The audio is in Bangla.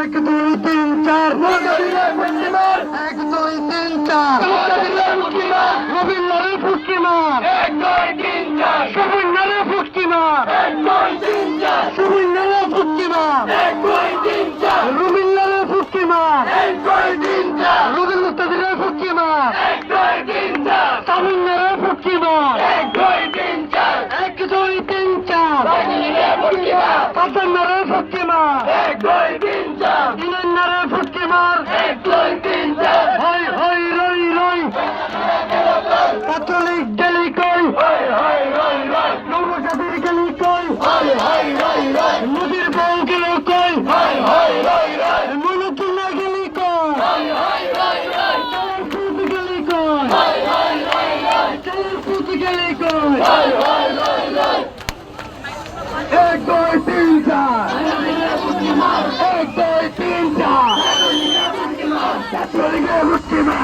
এক দুই তিন চার। এক তিন চার। এক দুই পুষ্টিমার দুই তিন চার। পাতান্নারের ফুটকি মার। ইনান্নারের ফুটকি মার। হই হই, রই রই। পাতলিক গেলি কই? নদীর বউ গেলি কই? König Augustin!